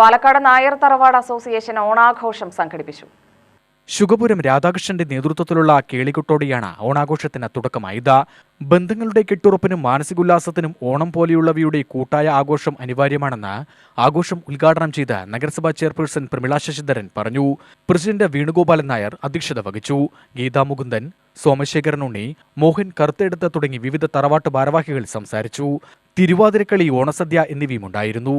പാലക്കാട് നായർ തറവാട് അസോസിയേഷൻ ഓണാഘോഷം സംഘടിപ്പിച്ചു. ശുഗപുരം രാധാകൃഷ്ണന്റെ നേതൃത്വത്തിലുള്ള കേളികൊട്ടോടെയാണ് ഓണാഘോഷത്തിന് തുടക്കമായത്. ബന്ധങ്ങളുടെ കെട്ടുറപ്പിനും മാനസികോല്ലാസത്തിനും ഓണം പോലെയുള്ളവയുടെ കൂട്ടായ ആഘോഷം അനിവാര്യമാണെന്ന് ആഘോഷം ഉദ്ഘാടനം ചെയ്ത നഗരസഭാ ചെയർപേഴ്സൺ പ്രമിള ശശിധരൻ പറഞ്ഞു. പ്രസിഡന്റ് വേണുഗോപാലൻ നായർ അധ്യക്ഷത വഹിച്ചു. ഗീതാ മുകുന്ദൻ സോമശേഖരൻ ഉണ്ണി മോഹൻ കറുത്തെടുത്ത് തുടങ്ങി വിവിധ തറവാട്ട് ഭാരവാഹികൾ സംസാരിച്ചു. തിരുവാതിരക്കളി ഓണസദ്യ എന്നിവയുമുണ്ടായിരുന്നു.